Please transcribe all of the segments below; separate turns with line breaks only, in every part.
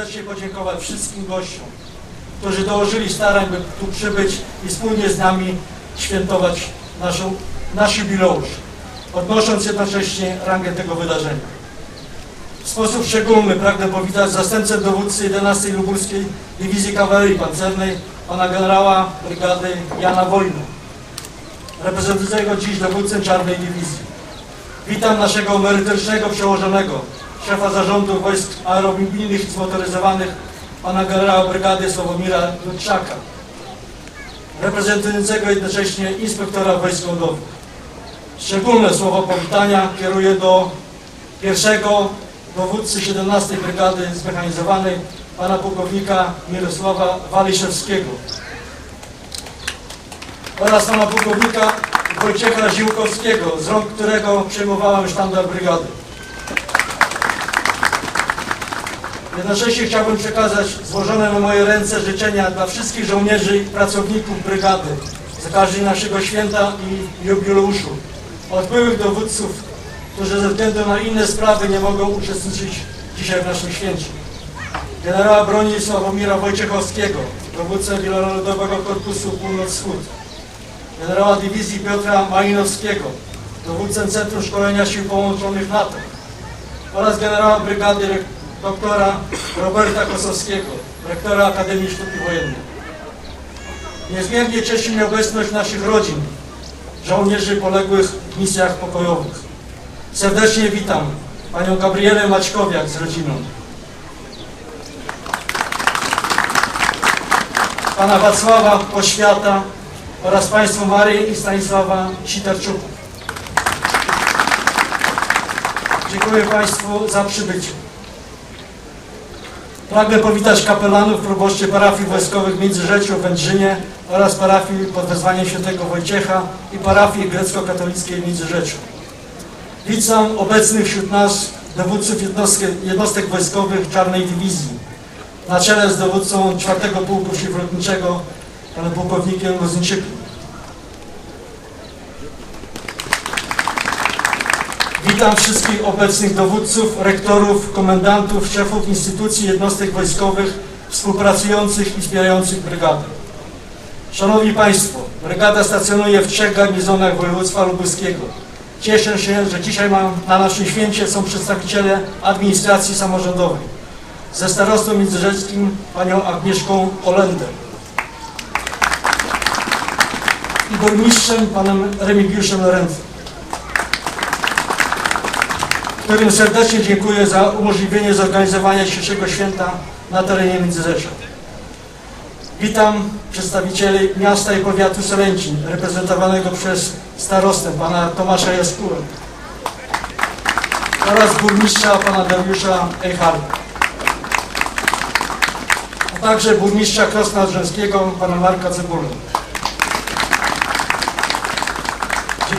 serdecznie podziękować wszystkim gościom, którzy dołożyli starań, by tu przybyć i wspólnie z nami świętować naszą, nasz jubileusz, podnosząc jednocześnie rangę tego wydarzenia. W sposób szczególny pragnę powitać zastępcę dowódcy 11 Lubuskiej Dywizji Kawalerii Pancernej, pana generała brygady Jana Wojna, reprezentującego dziś dowódcę Czarnej Dywizji. Witam naszego merytorycznego przełożonego, zarządu wojsk aeromobilnych i zmotoryzowanych, pana generała brygady Sławomira Ludczaka, reprezentującego jednocześnie inspektora wojsk lądowych. Szczególne słowo powitania kieruję do pierwszego dowódcy 17 Brygady Zmechanizowanej, pana pułkownika Mirosława Waliszewskiego oraz pana pułkownika Wojciecha Ziłkowskiego, z rąk którego przejmowałem sztandar brygady. Jednocześnie chciałbym przekazać złożone na moje ręce życzenia dla wszystkich żołnierzy i pracowników brygady z okazji naszego święta i jubileuszu, od byłych dowódców, którzy ze względu na inne sprawy nie mogą uczestniczyć dzisiaj w naszym święcie. Generała broni Sławomira Wojciechowskiego, dowódcę Wielonarodowego Korpusu Północ-Wschód, generała dywizji Piotra Malinowskiego, dowódcę Centrum Szkolenia Sił Połączonych NATO. Oraz generała brygady doktora Roberta Kosowskiego, rektora Akademii Sztuki Wojennej. Niezmiernie cieszy mnie obecność naszych rodzin, żołnierzy poległych w misjach pokojowych. Serdecznie witam panią Gabrielę Maćkowiak z rodziną, pana Wacława Poświata oraz państwo Marię i Stanisława Sitarczuków. Dziękuję Państwu za przybycie. Pragnę powitać kapelanów proboszczy parafii wojskowych w Międzyrzeciu, w Wędrzynie oraz parafii pod wezwaniem świętego Wojciecha i parafii grecko-katolickiej w Międzyrzeciu. Witam obecnych wśród nas dowódców jednostek, jednostek wojskowych Czarnej Dywizji na czele z dowódcą 4 Pułku Przeciwlotniczego, panem pułkownikiem Lozyńczykiem. Witam wszystkich obecnych dowódców, rektorów, komendantów, szefów instytucji jednostek wojskowych współpracujących i wspierających brygadę. Szanowni Państwo, brygada stacjonuje w trzech garnizonach województwa lubuskiego. Cieszę się, że dzisiaj mam, na naszym święcie są przedstawiciele administracji samorządowej. Ze starostą międzyrzeckim panią Agnieszką Olendem i burmistrzem panem Remigiuszem Lorencem którym serdecznie dziękuję za umożliwienie zorganizowania dzisiejszego święta na terenie Międzyrzecza. Witam przedstawicieli miasta i powiatu Solęcin, reprezentowanego przez starostę pana Tomasza Jaskółę oraz burmistrza pana Dariusza Ejharda, a także burmistrza Krosna Odrzęskiego pana Marka Cebulę.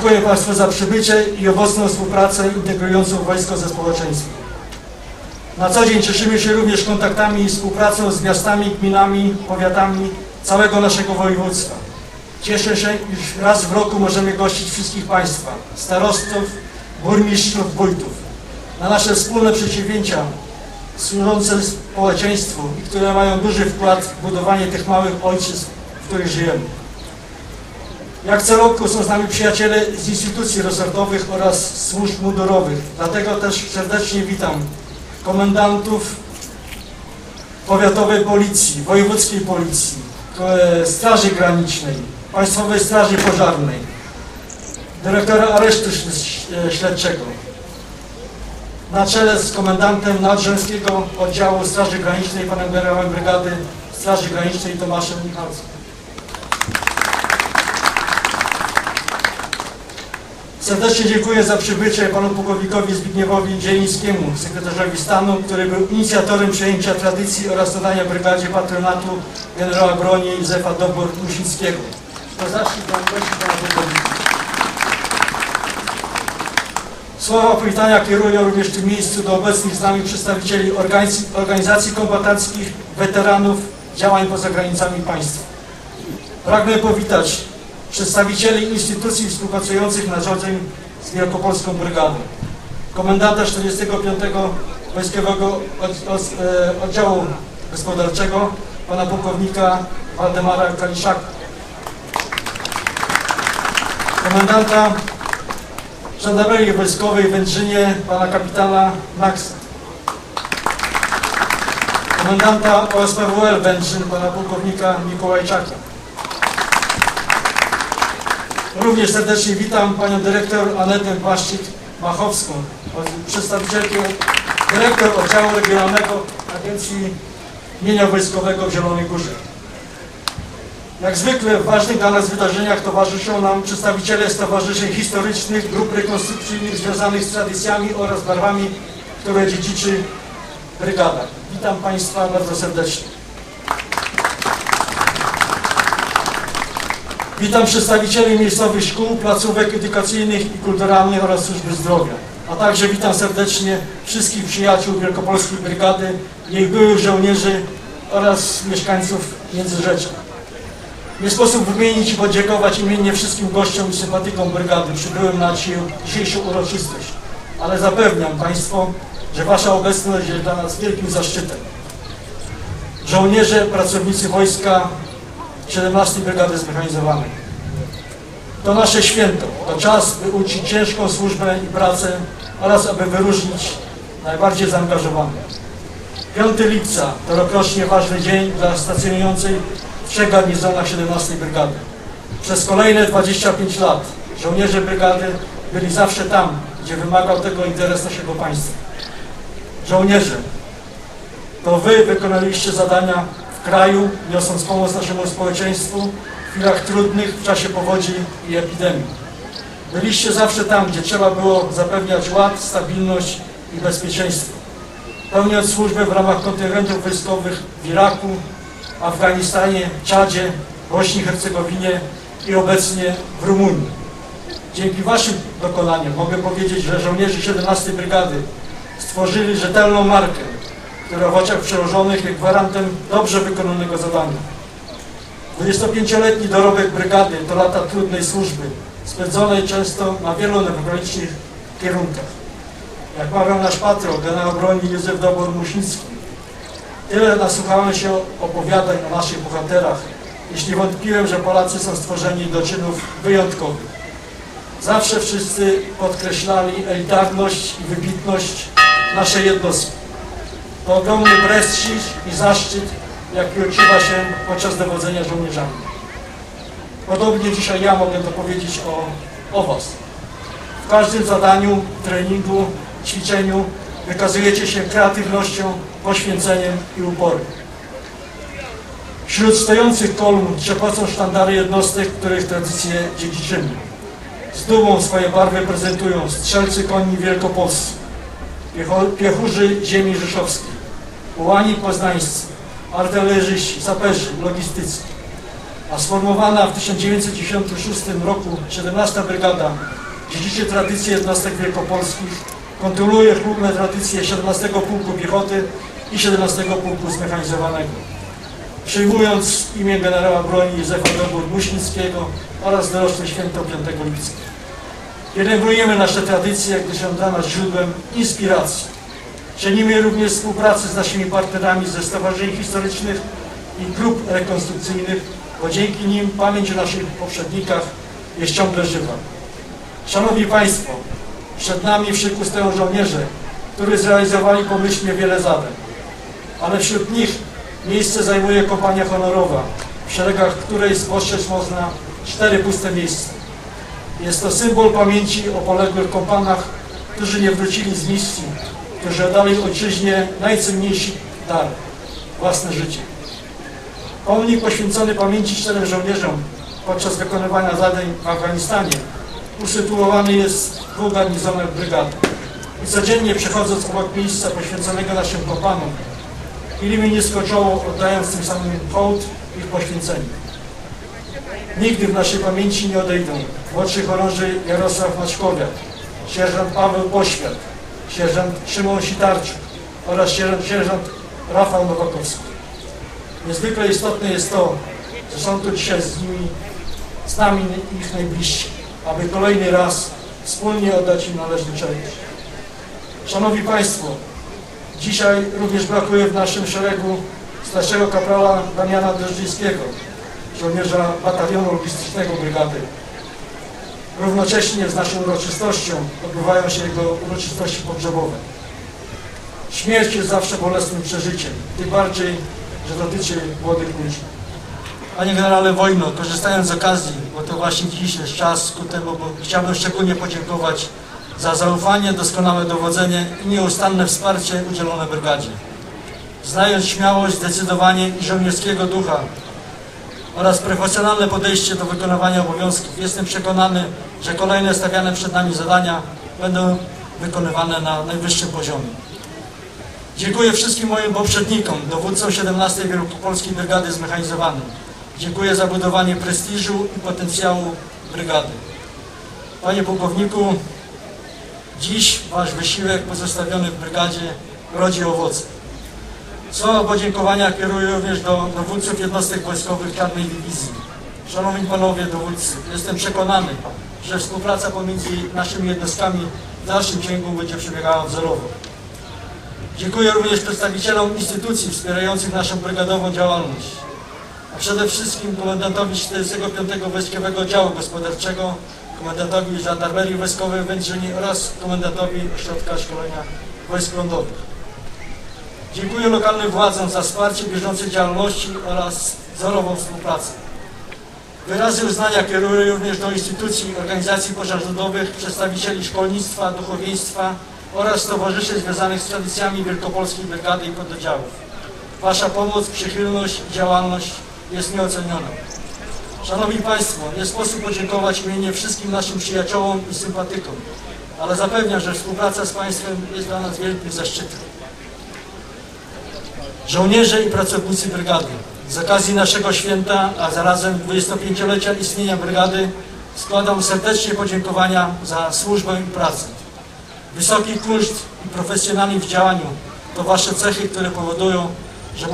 Dziękuję Państwu za przybycie i owocną współpracę integrującą wojsko ze społeczeństwem. Na co dzień cieszymy się również kontaktami i współpracą z miastami, gminami, powiatami całego naszego województwa. Cieszę się, iż raz w roku możemy gościć wszystkich Państwa, starostów, burmistrzów, wójtów, na nasze wspólne przedsięwzięcia służące społeczeństwu i które mają duży wkład w budowanie tych małych ojczyzn, w których żyjemy. Jak co roku są z nami przyjaciele z instytucji resortowych oraz służb mundurowych. Dlatego też serdecznie witam komendantów powiatowej policji, wojewódzkiej policji, Straży Granicznej, Państwowej Straży Pożarnej, dyrektora aresztu śl- śledczego, na czele z komendantem Nadrzęskiego Oddziału Straży Granicznej, panem generałem brygady Straży Granicznej Tomaszem Michalskim. Serdecznie dziękuję za przybycie panu pułkownikowi Zbigniewowi Zielińskiemu, sekretarzowi stanu, który był inicjatorem przejęcia tradycji oraz dodania brygadzie patronatu generała broni Józefa Dobor-Musińskiego. To zaszczyt dla gości pana pułkownika. Słowa powitania kieruję również w tym miejscu do obecnych z nami przedstawicieli organizacji, organizacji kombatanckich, weteranów działań poza granicami państwa. Pragnę powitać przedstawicieli instytucji współpracujących na dzień z Wielkopolską Brygadą. Komendanta 45 Wojskowego e, Oddziału Gospodarczego, pana pułkownika Waldemara Kaliszaka. Komendanta Żandarmerii Wojskowej w Wędrzynie, pana kapitana Maxa. Komendanta OSPWL Wędrzyn, pana pułkownika Mikołajczaka. Również serdecznie witam panią dyrektor Anetę Płaszczyk-Machowską, przedstawicielkę dyrektor oddziału regionalnego Agencji Mienia Wojskowego w Zielonej Górze. Jak zwykle w ważnych dla nas wydarzeniach towarzyszą nam przedstawiciele stowarzyszeń historycznych, grup rekonstrukcyjnych związanych z tradycjami oraz barwami, które dziedziczy brygada. Witam Państwa bardzo serdecznie. Witam przedstawicieli miejscowych szkół, placówek edukacyjnych i kulturalnych oraz służby zdrowia. A także witam serdecznie wszystkich przyjaciół Wielkopolskiej Brygady, jej byłych żołnierzy oraz mieszkańców Międzyrzecza. Nie sposób wymienić i podziękować imiennie wszystkim gościom i sympatykom brygady przybyłym na dzisiejszą uroczystość. Ale zapewniam Państwo, że Wasza obecność jest dla nas wielkim zaszczytem. Żołnierze, pracownicy wojska 17 Brygady Zmechanizowanej. To nasze święto, to czas, by uczyć ciężką służbę i pracę oraz aby wyróżnić najbardziej zaangażowanych. 5 lipca to rokrocznie ważny dzień dla stacjonującej w trzech garnizonach 17 Brygady. Przez kolejne 25 lat żołnierze brygady byli zawsze tam, gdzie wymagał tego interes naszego państwa. Żołnierze, to Wy wykonaliście zadania w kraju, niosąc pomoc naszemu społeczeństwu w chwilach trudnych, w czasie powodzi i epidemii. Byliście zawsze tam, gdzie trzeba było zapewniać ład, stabilność i bezpieczeństwo. Pełniąc służbę w ramach kontyngentów wojskowych w Iraku, Afganistanie, Czadzie, Bośni Hercegowinie i obecnie w Rumunii. Dzięki Waszym dokonaniom mogę powiedzieć, że żołnierze 17 Brygady stworzyli rzetelną markę, która w oczach przełożonych jest gwarantem dobrze wykonanego zadania. 25-letni dorobek brygady to lata trudnej służby, spędzonej często na wielu newralgicznych kierunkach. Jak mawiał nasz patron, generał broni Józef Dobor-Musiński, tyle nasłuchałem się opowiadań o naszych bohaterach, jeśli wątpiłem, że Polacy są stworzeni do czynów wyjątkowych. Zawsze wszyscy podkreślali elitarność i wybitność naszej jednostki. To ogromny prestiż i zaszczyt, jaki odczuwa się podczas dowodzenia żołnierzami. Podobnie dzisiaj ja mogę to powiedzieć o, o Was. W każdym zadaniu, treningu, ćwiczeniu wykazujecie się kreatywnością, poświęceniem i uporem. Wśród stojących kolumn trzepocą sztandary jednostek, których tradycje dziedziczymy. Z dumą swoje barwy prezentują strzelcy koni wielkopolscy, piechurzy ziemi rzeszowskiej, ułani poznańscy, artylerzyści, saperzy, logistycy. A sformowana w 1996 roku 17 Brygada dziedziczy tradycje jednostek wielkopolskich, kontynuuje chlubne tradycje 17 Pułku Piechoty i 17 Pułku Zmechanizowanego. Przyjmując imię generała broni Józefa Dobór-Muśnickiego oraz doroczne święto 5 lipca. Pielęgnujemy nasze tradycje, gdyż są dla nas źródłem inspiracji. Cenimy również współpracę z naszymi partnerami ze stowarzyszeń historycznych i grup rekonstrukcyjnych, bo dzięki nim pamięć o naszych poprzednikach jest ciągle żywa. Szanowni Państwo, przed nami w szyku stoją żołnierze, którzy zrealizowali pomyślnie wiele zadań. Ale wśród nich miejsce zajmuje kompania honorowa, w szeregach której spostrzec można cztery puste miejsca. Jest to symbol pamięci o poległych kompanach, którzy nie wrócili z misji, którzy oddali ojczyźnie najcenniejszy dar własne życie. Pomnik poświęcony pamięci czterem żołnierzom podczas wykonywania zadań w Afganistanie usytuowany jest w dwóch garnizonach brygady. I codziennie przechodząc obok miejsca poświęconego naszym kompanom, chwili mi nie skoczyło, oddając tym samym hołd ich poświęceniu. Nigdy w naszej pamięci nie odejdą młodszy chorąży Jarosław Maczkowiak, sierżant Paweł Poświat, sierżant Szymon Sitarczuk oraz sierżant, sierżant Rafał Nowakowski. Niezwykle istotne jest to, że są tu dzisiaj z nimi, z nami ich najbliżsi, aby kolejny raz wspólnie oddać im należny cześć. Szanowni Państwo, Dzisiaj również brakuje w naszym szeregu starszego kaprala Damiana Drżdżyńskiego, żołnierza batalionu logistycznego brygady. Równocześnie z naszą uroczystością odbywają się jego uroczystości pogrzebowe. Śmierć jest zawsze bolesnym przeżyciem, tym bardziej, że dotyczy młodych ludzi. Panie generale Wojno, korzystając z okazji, bo to właśnie dziś jest czas ku temu, bo chciałbym szczególnie podziękować za zaufanie, doskonałe dowodzenie i nieustanne wsparcie udzielone brygadzie. Znając śmiałość, zdecydowanie i żołnierskiego ducha oraz profesjonalne podejście do wykonywania obowiązków, jestem przekonany, że kolejne stawiane przed nami zadania będą wykonywane na najwyższym poziomie. Dziękuję wszystkim moim poprzednikom, dowódcom 17 Wielkopolskiej Brygady Zmechanizowanej. Dziękuję za budowanie prestiżu i potencjału brygady. Panie pułkowniku, dziś Wasz wysiłek pozostawiony w brygadzie rodzi owoce. Słowa podziękowania kieruję również do dowódców jednostek wojskowych Czarnej Dywizji. Szanowni Panowie dowódcy, jestem przekonany, że współpraca pomiędzy naszymi jednostkami w dalszym ciągu będzie przebiegała wzorowo. Dziękuję również przedstawicielom instytucji wspierających naszą brygadową działalność, a przede wszystkim komendantowi 45. Wojskowego Działu Gospodarczego, komendantowi Żandarmerii Wojskowej w Wędrzyni oraz komendantowi Ośrodka Szkolenia Wojsk Lądowych. Dziękuję lokalnym władzom za wsparcie bieżącej działalności oraz wzorową współpracę. Wyrazy uznania kieruję również do instytucji, organizacji pozarządowych, przedstawicieli szkolnictwa, duchowieństwa oraz stowarzyszeń związanych z tradycjami Wielkopolskiej Brygady i pododdziałów. Wasza pomoc, przychylność i działalność jest nieoceniona. Szanowni Państwo, nie sposób podziękować imiennie wszystkim naszym przyjaciołom i sympatykom, ale zapewniam, że współpraca z Państwem jest dla nas wielkim zaszczytem. Żołnierze i pracownicy brygady, z okazji naszego święta, a zarazem 25-lecia istnienia brygady, składam serdecznie podziękowania za służbę i pracę. Wysoki kunszt i profesjonalizm w działaniu to Wasze cechy, które powodują, że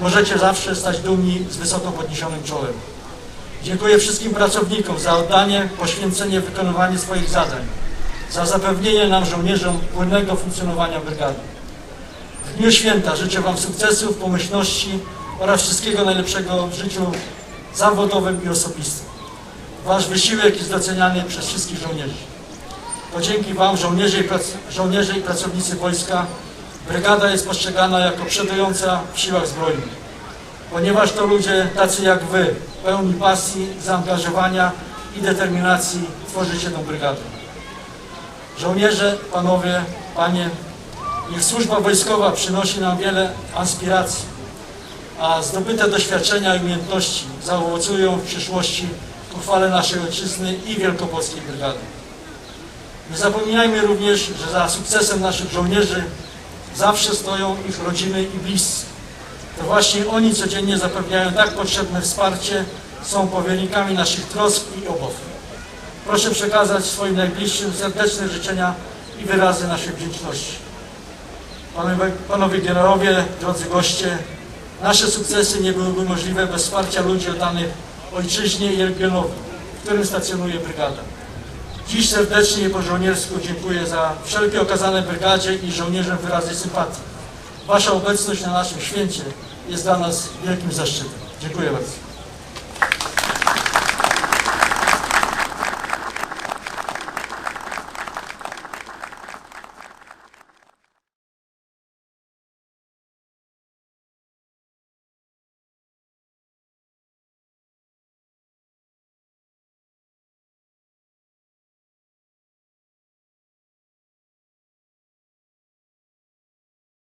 możecie zawsze stać dumni z wysoko podniesionym czołem. Dziękuję wszystkim pracownikom za oddanie, poświęcenie, wykonywanie swoich zadań, za zapewnienie nam żołnierzom płynnego funkcjonowania brygady. W dniu święta życzę Wam sukcesów, pomyślności oraz wszystkiego najlepszego w życiu zawodowym i osobistym. Wasz wysiłek jest doceniany przez wszystkich żołnierzy. To dzięki Wam, żołnierze i, prac żołnierze i pracownicy wojska, brygada jest postrzegana jako przodująca w siłach zbrojnych. Ponieważ to ludzie tacy jak Wy, pełni pasji, zaangażowania i determinacji tworzycie tę brygadę. Żołnierze, panowie, panie, niech służba wojskowa przynosi nam wiele aspiracji, a zdobyte doświadczenia i umiejętności zaowocują w przyszłości ku naszej ojczyzny i Wielkopolskiej Brygady. Nie zapominajmy również, że za sukcesem naszych żołnierzy zawsze stoją ich rodziny i bliscy. To właśnie oni codziennie zapewniają tak potrzebne wsparcie, są powiernikami naszych trosk i obaw. Proszę przekazać swoim najbliższym serdeczne życzenia i wyrazy naszej wdzięczności. Panowie, panowie generałowie, drodzy goście, nasze sukcesy nie byłyby możliwe bez wsparcia ludzi oddanych ojczyźnie i regionowi, w którym stacjonuje brygada. Dziś serdecznie i po żołniersku dziękuję za wszelkie okazane brygadzie i żołnierzom wyrazy sympatii. Wasza obecność na naszym święcie jest dla nas wielkim zaszczytem. Dziękuję bardzo.